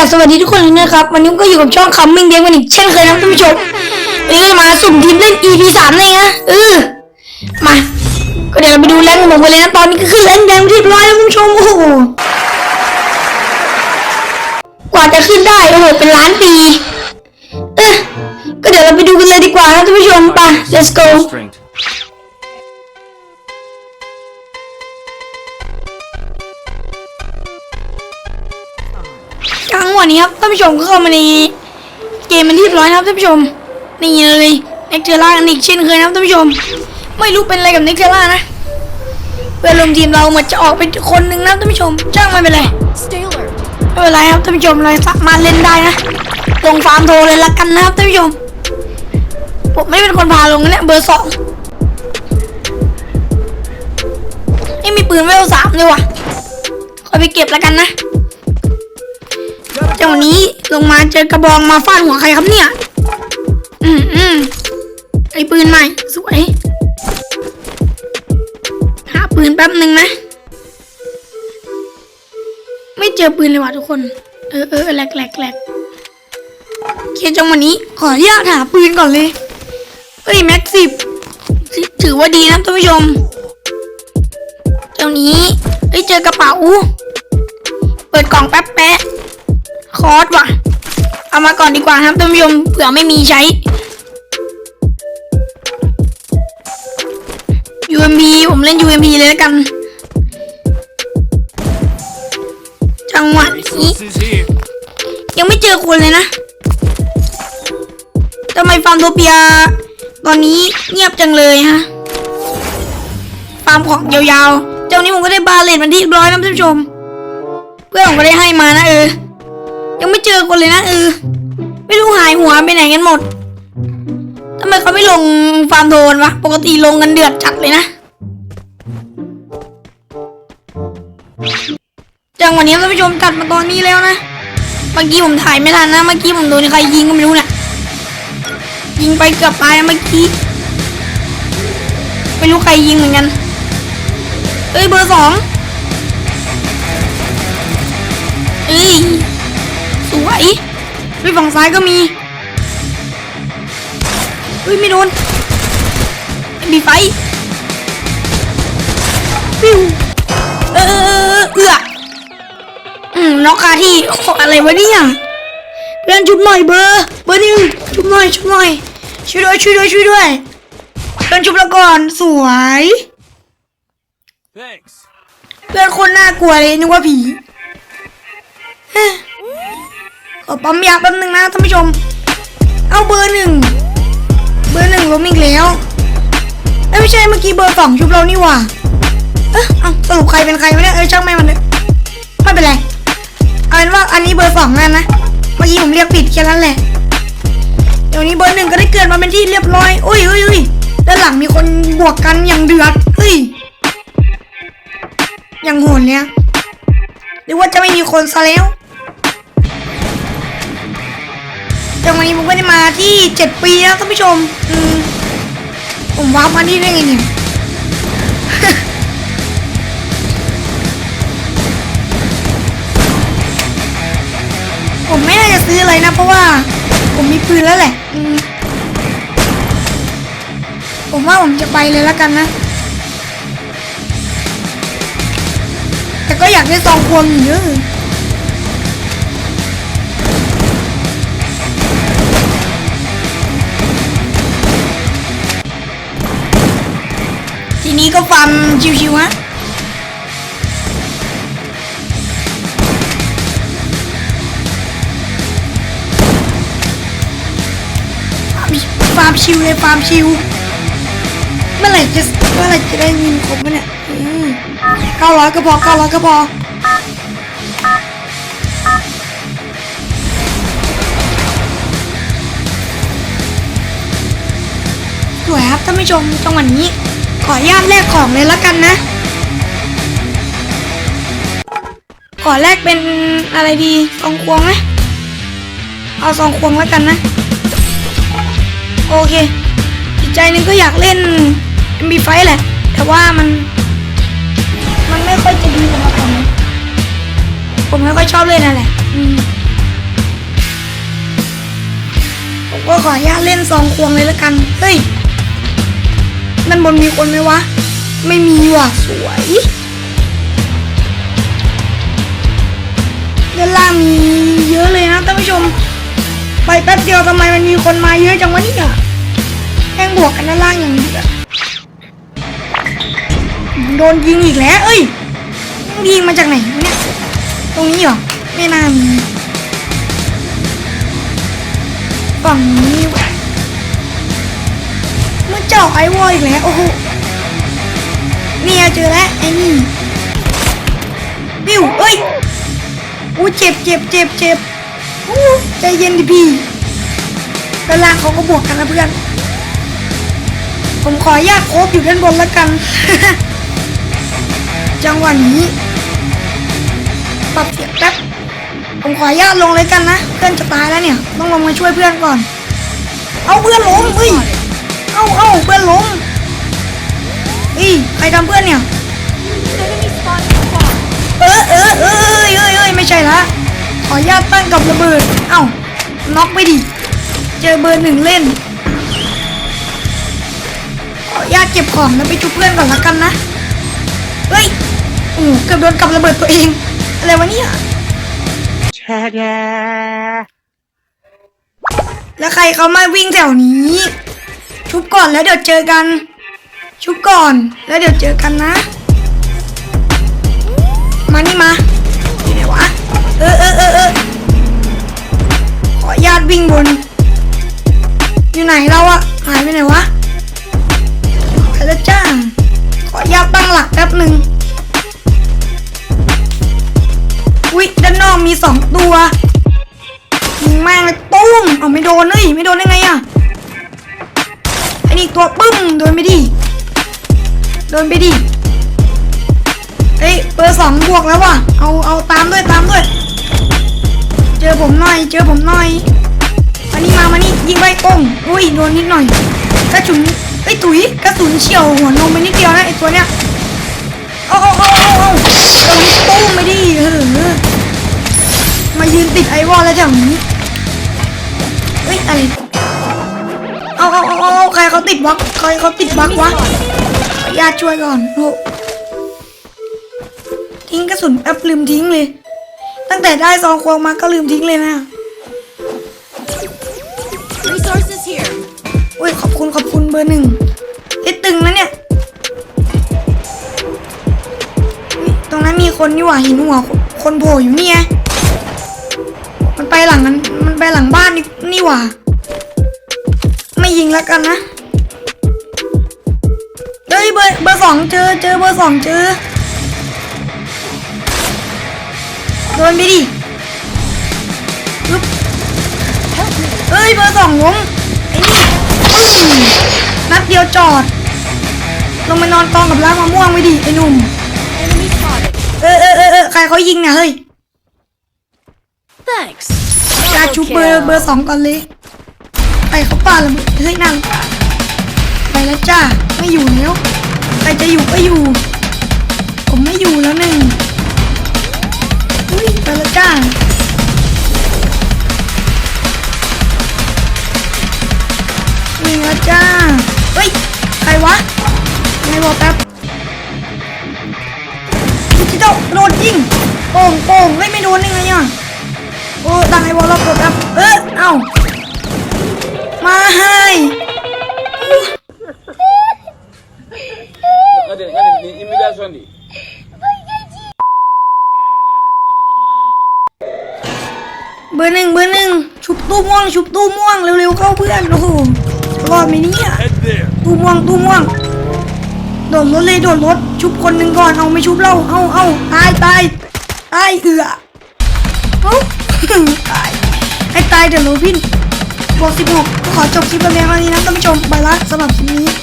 กับสวัสดีทุกคนเลยนะครับ วันนี้ก็อยู่กับช่องคัมมิ่งเดวันอีกเช่นเคยนะท่านผู้ชมวันนี้ก็มาสุ่มทีมเล่น EP สามเลยนะเออมา ก็เดี๋ยวเราไปดูแรงของผมกันเลยนะ ตอนนี้ก็ขึ้นแรงแดงเรียบร้อยแล้วท่านผู้ชมโอ้โหกว่าจะขึ้นได้โอ้โหเป็นล้านปี เออก็เดี๋ยวเราไปดูกันเลยดีกว่านะท่านผู้ชมไป let's go นี้ครับท่านผู้ชมก็เข้ามาในเกมมันที่ร้อยนะครับท่านผู้ชมนี่เลยเน็กเทล่าอีกเช่นเคยนะครับท่านผู้ชม ไม่รู้เป็นอะไรกับเน็กเทล่านะเพื่อนรวมทีมเราเหมือนจะออกไปคนหนึ่งนะท่านผู้ชมจ้างไม่เป็นไรไม่เป็นไรครับท่านผู้ชมเราสามารถเล่นได้นะลงฟาร์มโทรเลยละกันนะครับท่านผู้ชมผมไม่เป็นคนพาลงนะเนี่ยเบอร์สองไม่มีปืนเวลสามเลยว่ะขอยไปเก็บแล้วกันนะ จังวะนี้ลงมาเจอกระบองมาฟาดหัวใครครับเนี่ย อืมอืมไอปืนใหม่ สวย หาปืนแป๊บหนึ่งนะ ไม่เจอปืนเลยว่ะทุกคน เออเออแหลกแหลกแหลกเคจังวะนี้ ขออนุญาตหาปืนก่อนเลยเฮ้ยแม็กสิบถือว่าดีนะท่านผู้ชมเจ้านี้เฮ้ยเจอกระเป๋า เปิดกล่องแป๊บแป๊ะ คอร์สว่ะ เอามาก่อนดีกว่าครับท่านผู้ชมเผื่อไม่มีใช้ UMP ผมเล่น UMP เลยแล้วกัน จังหวะนี้ ยังไม่เจอคนเลยนะทำไมฟาร์มโทเปีย ตอนนี้เงียบจังเลยฮะ ฟาร์มของยาวๆ เจ้านี้ผมก็ได้บาเลตมันที่ร้อยนะท่านผู้ชม เพื่อนผมก็ได้ให้มานะเออ ยังไม่เจอคนเลยนะเออไม่รู้หายหัวไปไหนกันหมดทำไมเขาไม่ลงฟาร์มโทนวะปกติลงกันเดือดจัดเลยนะจังหวะนี้ท่านผู้ชมจัดมาตอนนี้แล้วนะเมื่อกี้ผมถ่ายไม่ทันนะเมื่อกี้ผมโดนใครยิงก็ไม่รู้เนี่ยยิงไปเกือบตายเมื่อกี้ไม่รู้ใครยิงเหมือนกันเอ้ยเบอร์สองเอ้ย สวยไปฝั่งซ้ายก็มีเฮ้ยไม่โดนมีไฟปิ้วเออเออเออเอืออืมน็อกคาที่ขออะไรวะเนี่ยเพื่อนชุบหน่อยเบอร์เบอร์หนึ่งชุบหน่อยชุบหน่อย ช่วยด้วยช่วยด้วยช่วยด้วยเพื่อนชุบแล้วก่อนสวย Thanks. เพื่อนคนน่ากลัวเลยนึกว่าผีเฮ้ยขอ ปั๊มยาแป๊บนึงนะท่านผู้ชม เอาเบอร์หนึ่งเบอร์หนึ่งล้มอีกแล้วเอ้ไม่ใช่เมื่อกี้เบอร์สองชุบเรานี่หว่าเอ๊ะเอาสรุปใครเป็นใครไม่ได้เอ้ยช่างแม่มันเลยไม่เป็นไรเอาเป็นว่าอันนี้เบอร์สองนั่นนะเมื่อกี้ผมเรียกผิดแค่นั้นแหละเดี๋ยวนี้เบอร์หนึ่งก็ได้เกิดมาเป็นที่เรียบร้อยอุ้ยอุ้ยอุ้ยด้านหลังมีคนบวกกันอย่างเดือดเฮ้ยอย่างโหดเนี่ยหรือว่าจะไม่มีคนซะแล้ว แต่วันนี้ผมก็ได้มาที่เจ็ดปีแล้วท่านผู้ชมอืมผมว้าร์ปมาที่ได้ไงเนี่ยผมไม่น่าจะซื้ออะไรนะ เพราะว่า ผมมีปืนแล้วแหละผมว่าผมจะไปเลยแล้วกันนะ แต่ก็อยากได้ซองควงอยู่เด้อที นี้ก็ฟันชิวๆฮะฟาร์มชิวเลยฟาร์มชิวเมื่อไหร่จะเมื่อไหร่จะได้เงินครบวะเนี่ยเก้าร้อยก็พอเก้าร้อยก็พอสวยครับท่านผู้ชมจังหวะนี้ ขออนุญาตแลกของเลยละกันนะ ขอแลกเป็นอะไรดีสองควงไหมเอาสองควงแล้วกันนะ โอเคจิตใจนึงก็อยากเล่นมีไฟแหละ แต่ว่ามัน มันไม่ค่อยจะดีสำหรับผมผมไม่ค่อยชอบเล่นอะไรผมก็ขออนุญาตเล่นสองควงเลยละกัน เฮ้ยานบนมีคนไหมวะ ไม่มีว่ะสวยด้านล่างมีเยอะเลยนะท่านผู้ชม ไปแป๊บเดียวทำไมมันมีคนมาเยอะจังวะเนี่ยแม่งบวกกันด้านล่างอย่างเดือดโดนยิงอีกแล้ว เอ้ยยิงมาจากไหนเนี่ย ตรงนี้เหรอ ไม่น่ามีฝั่งนี้ ว่ะมันเจาไอวอลอีกแล้วโอ้โหเนี่ยเจอแล้วไอ้นี่ปิ้วเอ้ยอู้เจ็บเจ็บเจ็บเจ็บอู้ใจเย็นดิพี่ด้านล่างเขาก็บวกกันนะเพื่อน ผมขอญาตโคบอยู่ด้านบนแล้วกัน จังหวะนี้ปรับเสียงแป๊บผมขอญาตลงเลยกันนะ เพื่อนจะตายแล้วเนี่ย ต้องลงมาช่วยเพื่อนก่อน เอาเพื่อนล้มเฮ้ย เอาเอาเพื่อนล้มเฮ้ยใครทำเพื่อนเนี่ย Enemy spotted far. เออเออเออเอ้ยเอ้ยเอ้ยไม่ใช่ละ ขออนุญาตตั้งกับระเบิด เอ้าน็อกไปดิ เจอเบอร์หนึ่งเล่น ขออนุญาตเก็บของแล้วไปชุบเพื่อนก่อนละกันนะ เฮ้ยโอ้โหเกือบโดนกับระเบิดตัวเอง อะไรวะเนี่ยแล้วใครเขามาวิ่งแถวนี้ ชุบก่อนแล้วเดี๋ยวเจอกัน ชุบก่อนแล้วเดี๋ยวเจอกันนะ มานี่มาอยู่ไหนวะ เออเออเออเออขอญาตวิ่งบน อยู่ไหนเราอะหายไปไหนวะไปแล้วจ้าขอญาตตั้งหลักแป๊บหนึ่งอุ๊ยด้านนอกมีสองตัวยิงแม่งเลยตุ้มเอาไม่โดนเลยไม่โดนได้ไงอะ อ้นี่ตัวปึ้มโดนไปดิโดนไปดิเฮ้ยเบอร์สองบวกแล้วว่ะเอาเอาตามด้วยตามด้วย เจอผมหน่อย เจอผมหน่อยมานี่มามานี่ยิงไปโป้งอุ้ยโดนนิดหน่อยกระสุนไอ้ตุ๋ยกระสุนเฉียวหัวนมไปนิดเดียวนะไอ้ตัวเนี้ยเอาเอาเอาเอาเอาเอาตุ้มไปดิเออมายืนติดไอวอลแล้วจังนี้เฮ้ยอะไร เอาเอาเอาเอาใครเขาติดวักใครเขาติดวักวะขออนุญาตช่วยก่อนโอ้ทิ้งกระสุนแป๊บลืมทิ้งเลย ตั้งแต่ได้ซองควงมาก็ลืมทิ้งเลยนะ Resources here. อุ้ยขอบคุณขอบคุณเบอร์หนึ่งไอ้ยตึงนะเนี่ยอุ๊ยตรงนั้นมีคนนี่หว่าเห็นหัวคนคนโผล่อยู่นี่ไงมันไปหลังนั้นมันไปหลังบ้านนี่นี่หว่า ไม่ยิงแล้วกันนะเฮ้ยเบอร์เบอร์สองเจอเจอเบอร์สองเจอโดนไปดิปึ๊บเอ้ยเบอร์สองล้มไอ้นี่ปึ้งนัดเดียวจอด ลงไปนอนกองกับรากมะม่วงไปดิไอ้หนุ่ม Enemy spotted. เออเออเออเออใครเขายิงเนี่ยเฮ้ย Thanks. ยาชุบเบอร์เบอร์สองก่อนเลย ไปเขาป่าละมึงเฮ้ยนั่งไปแล้วจ้าไม่อยู่แล้วใครจะอยู่ก็อยู่ ผมไม่อยู่แล้วหนึ่งอุ้ยไปแล้วจ้าวิ่งแล้วจ้าเฮ้ยใครวะไม่บอกแป๊บจิโตโดนยิงโป่งโป่งไม่ไม่โดนได้ไงอะโอ้ตังไอ้บอลเรากดแป๊บเออเอ้า di. เบอร์หนึ่งเบอร์หนึ่งชุบตู้ม่วง ชุบตู้ม่วง เร็วๆเข้าเพื่อนโอ้โหรอดไหมเนี่ย Head there. ตู้ม่วงตู้ม่วงโดดรถเลยโดดรถชุบคนหนึ่งก่อนเอาไม่ชุบเราเอาเอาตายตายตายเอือเอาตายให้ตายเดี๋ยวโรบิน บวกสิบหกขอจบคลิปแบบนี้วันนี้นะท่านผู้ชมไปละสำหรับคลิปนี้